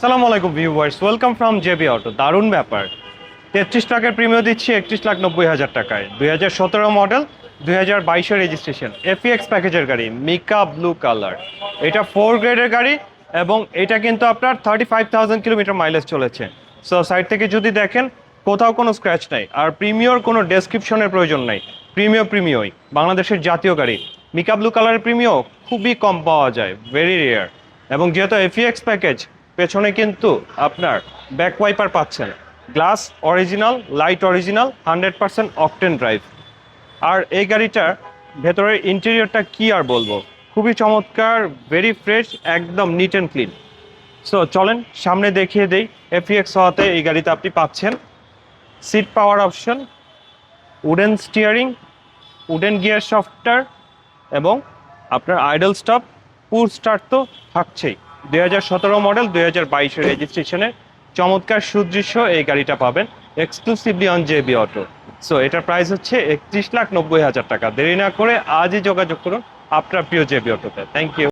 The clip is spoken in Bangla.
আসসালামু আলাইকুম viewers, welcome from JB Auto. দারুণ ব্যাপার। তেত্রিশ টাকার প্রিমিয়াম দিচ্ছি একত্রিশ লাখ নব্বই হাজার টাকায়। দুই হাজার সতেরো মডেল, দুই হাজার বাইশের রেজিস্ট্রেশন এফিএক্স প্যাকেজের গাড়ি, মিকা ব্লু কালার। এটা ফোর গ্রেডের গাড়ি এবং এটা কিন্তু আপনার thirty five thousand kilometre mileage চলেছে। সো সাইড থেকে যদি দেখেন, কোথাও কোনো স্ক্র্যাচ নাই। আর প্রিমিয়র কোনো ডেসক্রিপশনের প্রয়োজন নাই। প্রিমিয় প্রিমিয়ই বাংলাদেশের জাতীয় গাড়ি। মিকা ব্লু কালারের প্রিমিয় খুবই কম পাওয়া যায়। ভেরি রেয়ার এবং যেহেতু এফিএক্স প্যাকেজ পেছনে কিন্তু আপনার ব্যাক ওয়াইপার পাচ্ছেন। Glass original light original hundred percent octane drive আর এই গাড়িটার ভেতরের ইন্টেরিয়রটা কি আর বলব? খুবই চমৎকার ভেরি ফ্রেশ একদম নিট অ্যান্ড ক্লিন সো চলেন সামনে দেখিয়ে দেই এফিএক্স হওয়াতে এই গাড়িতে আপনি পাচ্ছেন। Seat power option wooden steering wooden gear software এবং আপনার আইডল স্টপ পুর স্টার্ট তো থাকছেই। দুই হাজার সতেরো মডেল, দুই হাজার বাইশের রেজিস্ট্রেশনের চমৎকার সুদৃশ্য এই গাড়িটা পাবেন exclusively on JB Auto so এটার প্রাইস হচ্ছে একত্রিশ লাখ নব্বই হাজার টাকা। দেরি না করে আজই যোগাযোগ করুন আপনার প্রিয় জেবি অটোতে থ্যাংক ইউ